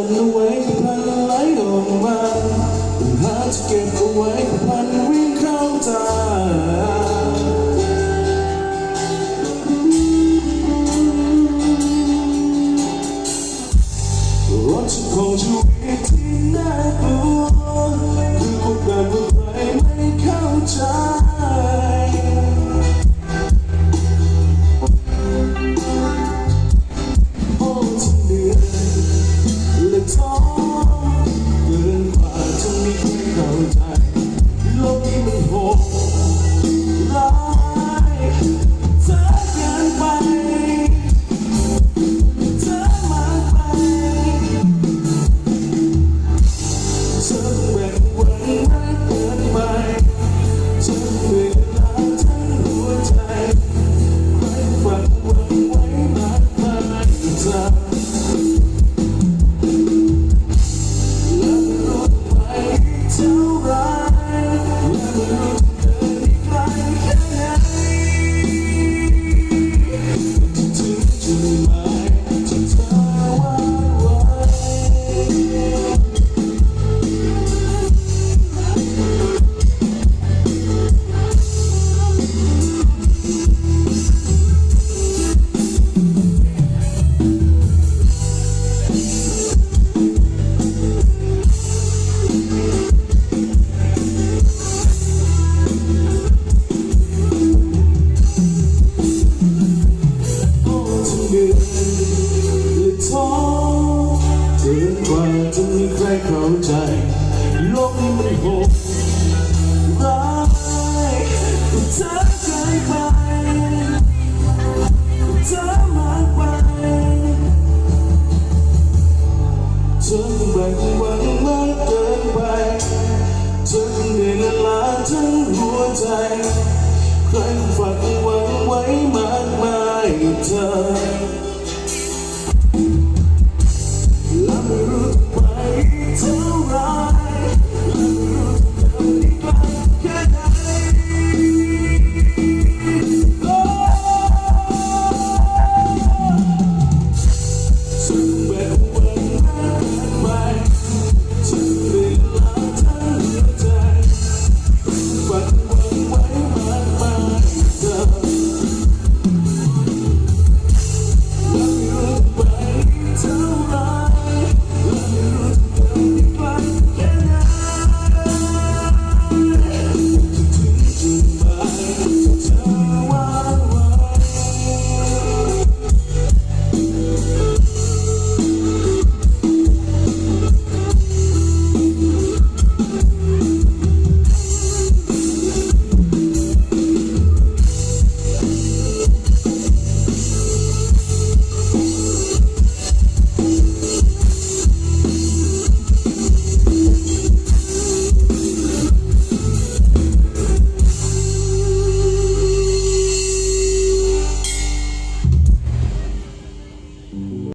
มันเอาไว้พันไหลลงมาหาจะเก็บเอาไว้พันวิ่งเข้าตารักฉัคงชีวิที่น่ากลัวคือคนเดินบนไไม่เข้าใจ เดือนท้อเจนกว่าจะมีใครเข้าใจโลกมันโหดรายแต่เธอเคยไปเธอมากไปเธอแบ่งวันมากเกินไปเธอเหนื่อยและลาทั้งหัวใจใครฝันไว้มากมายเธอ